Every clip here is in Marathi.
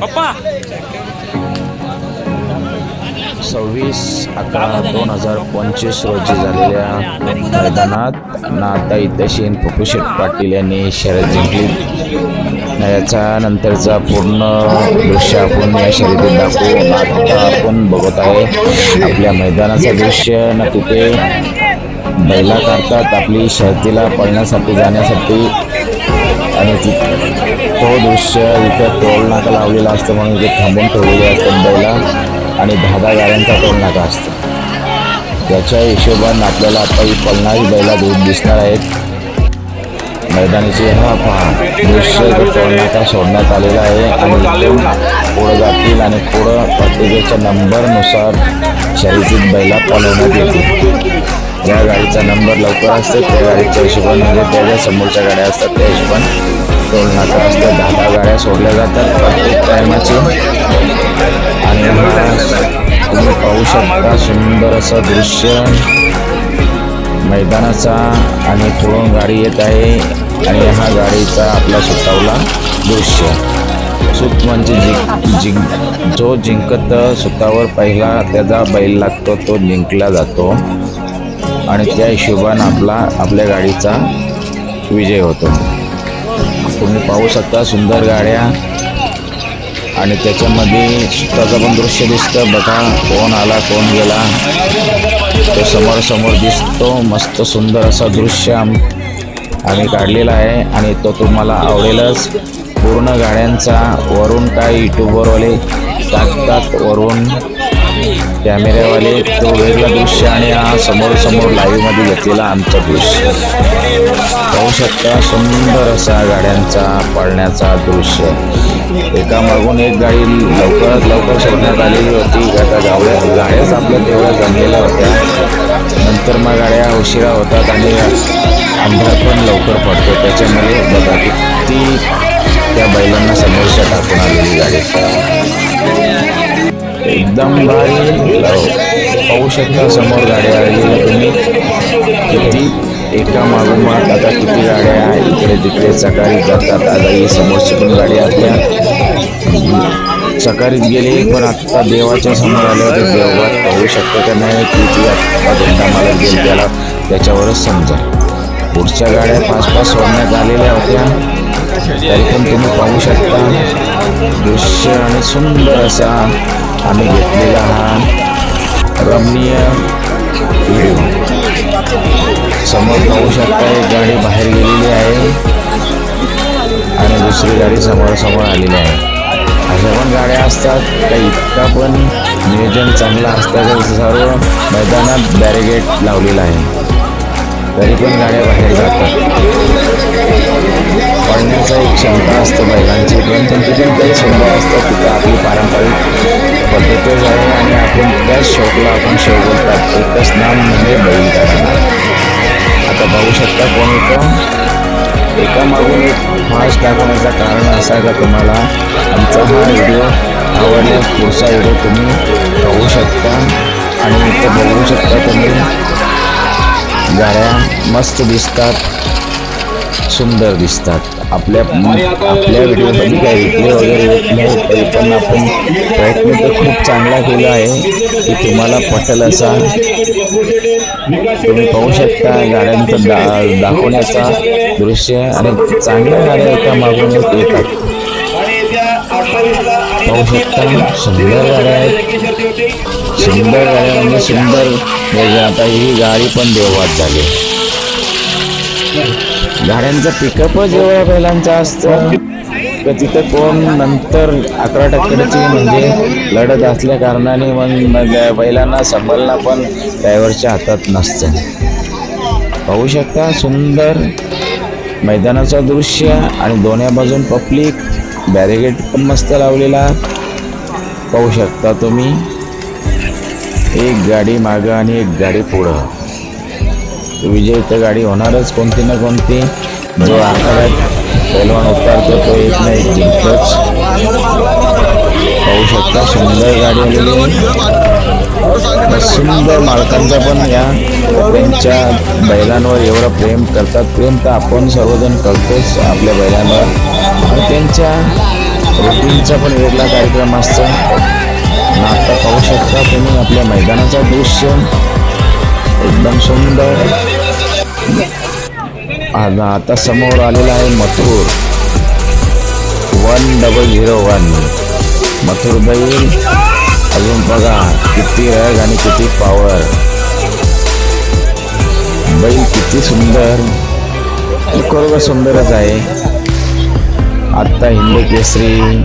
पप्पा. सव्वीस अकरा दोन हजार पंचवीस रोजी झालेल्या मैदानात नाता इतशीन पपुशेट पाटील यांनी शर्यत जिंकली. याच्या नंतरचा पूर्ण दृश्य आपण या शर्यतीत दाखवू. आता आपण बघत आहे आपल्या मैदानाचं दृश्य. ना तिथे बैला काढतात आपली शर्यतीला पळण्यासाठी जाण्यासाठी. आणि तो दृश्य इथं टोल नाका लावलेला असतो म्हणून इथे थांबून ठेवलेले असतात बैला आणि दहा दहा गाड्यांचा टोल नाका असतो. त्याच्या हिशोबाने आपल्याला आता ही पळणारी बैला दूध दिसणार आहेत. मैदानीचे हा पहा दृश्य टोल नाका सोडण्यात आलेला आहे. आणि इथून पुढं जातील आणि पुढं प्रत्येकाच्या नंबरनुसार शर्यतीत बैला पळवण्यात येतील. ज्या गाडीचा नंबर लवकर असतो. त्या गाडीच्या हिशोबाने म्हणजे त्याच्या समोरच्या गाड्या असतात. त्या हिशोबाने टोल नाका असतात. दहा दहा गाड्या सोडल्या जातात प्रत्येक टायमाची. आणि तुम्ही पाहू शकता सुंदर असं दृश्य. मैदानाचा आणि थोडून गाडी येत आहे. आणि हा गाडीचा आपला सुतावला दृश्य. सुत म्हणजे जिंक जिंक जो जिंकत सुतावर पहिला त्याचा बैल लागतो तो जिंकला जातो. आणि त्या हिशोबानं आपला आपल्या गाडीचा विजय होतो. तुम्ही पाहू शकता सुंदर गाड्या आणि त्याच्यामध्ये त्याचं पण दृश्य दिसतं. बघा कोण आला कोण गेला. तो समोर समोर दिसतो. मस्त सुंदर असा दृश्य आम आम्ही काढलेला आहे आणि तो तुम्हाला आवडेलच. पूर्ण गाड्यांचा वरून काय यूट्यूबवरवाले टाकतात वरून. कॅमेऱ्यावाले तो वेगळा दृश्य आणि हा समोर समोर लाईव्हमध्ये घेतलेला आमचा दृश्य. पाहू शकता सुंदर असा गाड्यांचा पडण्याचा दृश्य. एका मागून एक गाडी लवकरात लवकर सोडण्यात आलेली होती. आता गावड्या गाड्याच आपल्या तेवढ्या जमलेल्या होत्या. नंतर मग गाड्या उशिरा होतात आणि अंधार पण लवकर पडतो. त्याच्यामुळे बघा किती त्या बैलांना समोरच्या टाकून आलेली गाडी. एकदम भारी. पाहू शकता समोर गाड्या आलेल्या तुम्ही. किती एका मागोमाग आता किती गाड्या आहे इकडे तिकडे सकाळी जातात आता ही समोरची पण गाडी आपल्या सकाळीत गेली पण आत्ता देवाच्या समोर आल्यावर देवात पाहू शकतो का नाही किती आत्ता धंदा मला गेली त्याला. त्याच्यावरच समजा. पुढच्या गाड्या पाच पाच सोडण्यात आलेल्या होत्या. तरी पण तुम्ही पाहू शकता. दृश्य आणि सुंदर असा आम्ही घेतलेला हा रमणीय व्हिडिओ. समोर पाहू शकता एक गाडी बाहेर गेलेली आहे. आणि दुसरी गाडी समोर समोर आलेली आहे. अशा पण गाड्या असतात त्या इतका पण नियोजन चांगलं असतं सर्व मैदानात बॅरिगेट लावलेला आहे. तरी पण गाड्या बाहेर जातात. पडण्याचा एक क्षमता असतं बैलांची. पण त्यांची पण काही सुंदर असतं तिथं आपली पारंपरिक पद्धतच आहे आणि आपण त्याच शौकला आपण शो बोलतात एकच नाम म्हणजे बैलगाडा आता बघू शकता कोणी पण एका मागून एक फास्ट दाखवण्याचं कारण असं आहे का तुम्हाला? आमचा हा व्हिडिओ आवडल्यास पुढचा व्हिडिओ तुम्ही पाहू शकता. आणि इथं बघू शकता तुम्ही गाड्या मस्त दिसतात सुंदर दिसतात. आपल्या आपल्या व्हिडिओमध्ये काही रिप्ले वगैरे येत नाही तरी पण आपण प्रयत्न तर खूप चांगला केला आहे की तुम्हाला पटेल असा तुम्ही पाहू शकता गाड्यांचं दा दाखवण्याचा दृश्य आणि चांगल्या गाड्या एका मागून येतात. पाहू शकता सुंदर गाड्या आहेत. सुंदर गाड्या म्हणजे सुंदर आता ही गाडी पण देववाद झाली. गाड्यांचं पिकअपच एवढ्या बैलांचं असतं तर तिथं कोण नंतर अकरा टक्क्याची म्हणजे लढत असल्या कारणाने मग म्हणजे बैलांना सांभाळणं पण ड्रायव्हरच्या हातात नसतं. पाहू शकता सुंदर मैदानाचं दृश्य आणि दोन्ही बाजून पब्लिक बॅरिगेट पण मस्त लावलेला. पाहू शकता तुम्ही. एक गाडी मागं आणि एक गाडी पुढं. विजय तर गाडी होणारच कोणती ना कोणती. जो आकारात पैलवान उतारतो तो एक ना एक जिंकतोच. पाहू शकता सुंदर गाडी आलेली. सुंदर मालकांचा पण या त्यांच्या बैलांवर एवढं प्रेम करतात. प्रेम तर आपण सर्वजण करतोच आपल्या बैलांवर. आणि त्यांच्या रुटीनचा पण वेगळा कार्यक्रम असतो. आता पाहू शकता तुम्ही आपल्या मैदानाचं दृश्य. एकदम सुंदर. आता आता समोर आलेला आहे Mathur. One double zero one Mathur बैल. अजून बघा किती रग आणि किती पॉवर बैल किती सुंदर. खरोखर सुंदरच आहे. आत्ता हिंद केसरी.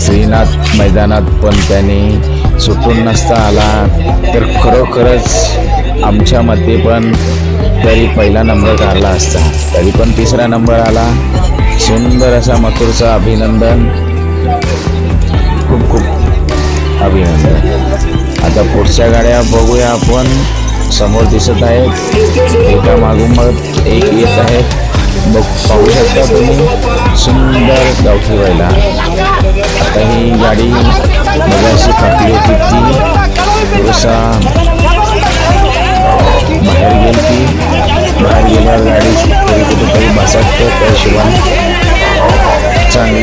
श्रीनाथ मैदानात पण त्याने सुटून नसता आला. तर खरोखरच आमच्यामध्ये पण तरी पहिला नंबर काढला असता. तरी पण तिसरा नंबर आला. सुंदर असा मथुरचा अभिनंदन. खूप खूप अभिनंदन. आता पुढच्या गाड्या बघूया आपण. समोर दिसत आहेत. एका मागोमाग एक येत आहेत. बघ पाहू शकता तुम्ही सुंदर गावठी व्हायला आता ही गाडी मगाशी टाकली होती ती थोडासा बाहेर गेली ती बाहेर गेल्यावर गाडी तरी कुठेतरी बसटतं त्या हिशोबाने चांगली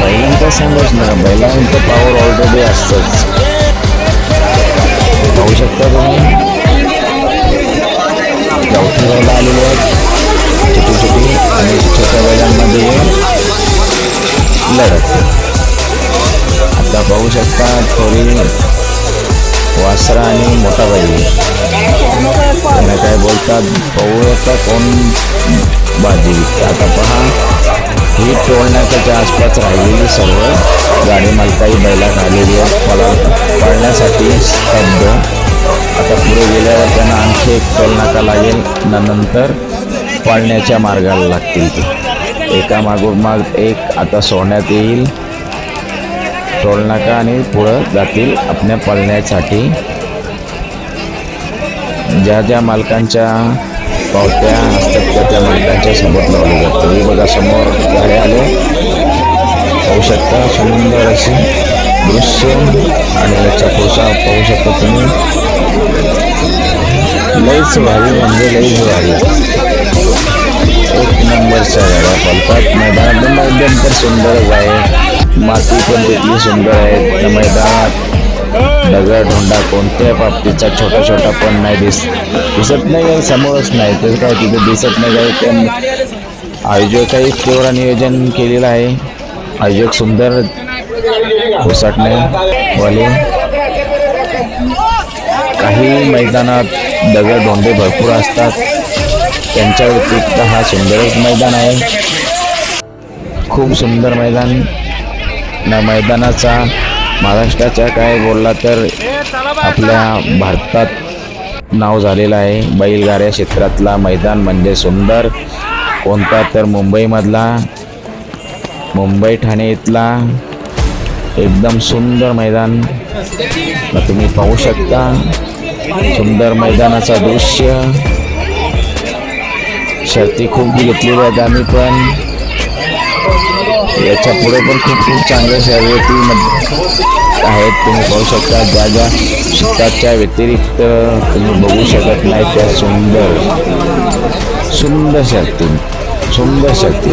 बैलांचा सांगूच ना बैलांचं पॉवर ऑलरेडी असतंच पाहू शकता तुम्ही गावठी बैला आलेले आहेत. छोटी छोटी आणि छोट्या बैलांमध्ये लढत. आता पाहू शकता थोडी वासरा आणि मोठा बैल त्यांना काय बोलतात? पाहू आता कोण बाजी. आता पहा ही टोळण्याच्या आसपास राहिलेली सर्व गाडी मालकाही बैलात आलेली आहे मला पळण्यासाठी स्तब्ध आता पुढे गेल्यावर त्यांना आणखी एक टोलनाका लागेल. नंतर पळण्याच्या मार्गाला लागतील ते. एका मागोमाग एक आता सोडण्यात येईल. टोलनाका आणि पुढं जातील आपल्या पळण्यासाठी. ज्या ज्या मालकांच्या पावत्या असतात त्या त्या मालकांच्या सोबत लावले जातात. हे बघा समोर गाड्या आले. होऊ शकता सुंदर अशी दृश्य आणि याचा पोसा पाहू शकता तुम्ही. लईच भारी म्हणजे लईच भारी. एक नंबरच्या गाड्या पळतात मैदानात मैदान तर सुंदरच आहे. माती पण तिथली सुंदर आहे. त्या मैदानात दगड होंडा बाबतीचा छोटा छोटा पण नाही दिस दिसत नाही आहे. समोरच नाही. तर काय तिथे दिसत नाही काय पण आयोजकही तेवढा नियोजन केलेलं आहे. आयोजक सुंदर वाले. काही मैदानात दगड धोंडे भरपूर असतात. त्यांच्या व्यतिरिक्त हा सुंदरच मैदान आहे. खूप सुंदर मैदान. ना मैदानाचा महाराष्ट्राच्या काय बोलला तर आपल्या भारतात नाव झालेलं आहे. बैलगाड्या क्षेत्रातला मैदान म्हणजे सुंदर. कोणता तर मुंबईमधला. मुंबई ठाणे इथला. एकदम सुंदर मैदान. तुम्ही पाहू शकता. सुंदर मैदानाचा दृश्य. शर्ती खूप घेतली आहेत आम्ही पण. याच्यापुढे पण खूप खूप चांगल्या शर्यती आहेत. तुम्ही पाहू शकता ज्या ज्या शेताच्या व्यतिरिक्त तुम्ही बघू शकत नाही त्या सुंदर. सुंदर शर्ती. सुंदर शर्ती.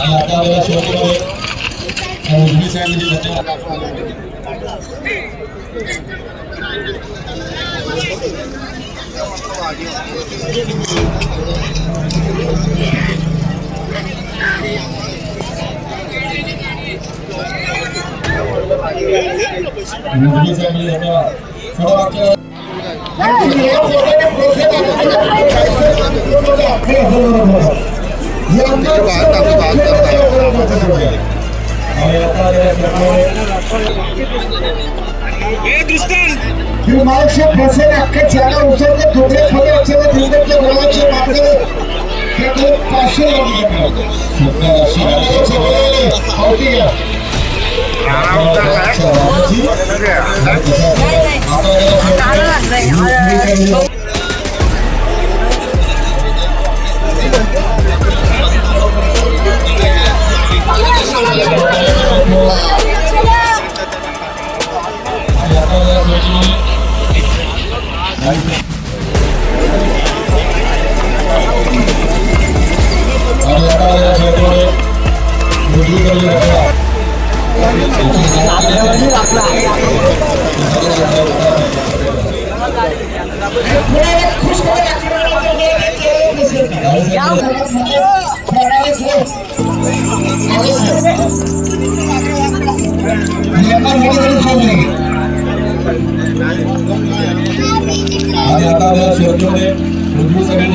ధన్యవాదాలు जो बात आपकी बात करता है दिमाग से फंसे रखे चेहरा उसे के टुकड़े फटे अच्छे से ज़िंदगी के बोला के मामले के लिए पासे लग गया हो गया खाना उधर है नहीं नहीं। आज आता आपल्या शिवसेने पृथ्वी सगळे